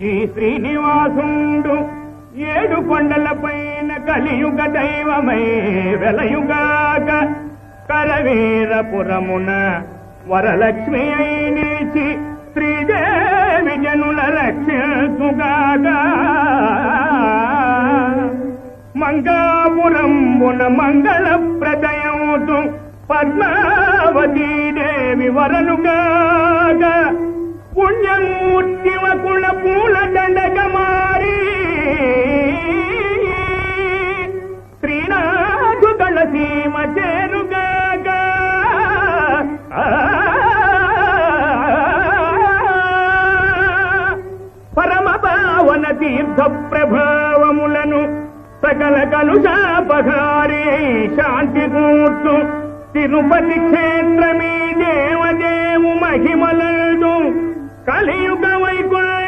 ఈ శ్రీనివాసుండు ఏడు కొండల పైన కలియుగ దైవమై వెలయుగాక కరవీరపురమున వరలక్ష్మి అయి నిలిచి శ్రీదేవి జనుల రక్షించుగాక. మంగాపురంబున మంగళ ప్రదయముతు పద్మావతీ దేవి వరలుగాక. పుణ్యం శ్రీనాథు సీమ చేరుగాక. పరమ పావన తీర్థ ప్రభావములను సకల కలుషాపహారీ శాంతి కూర్చు తిరుపతి క్షేత్రమీ దేవదేవు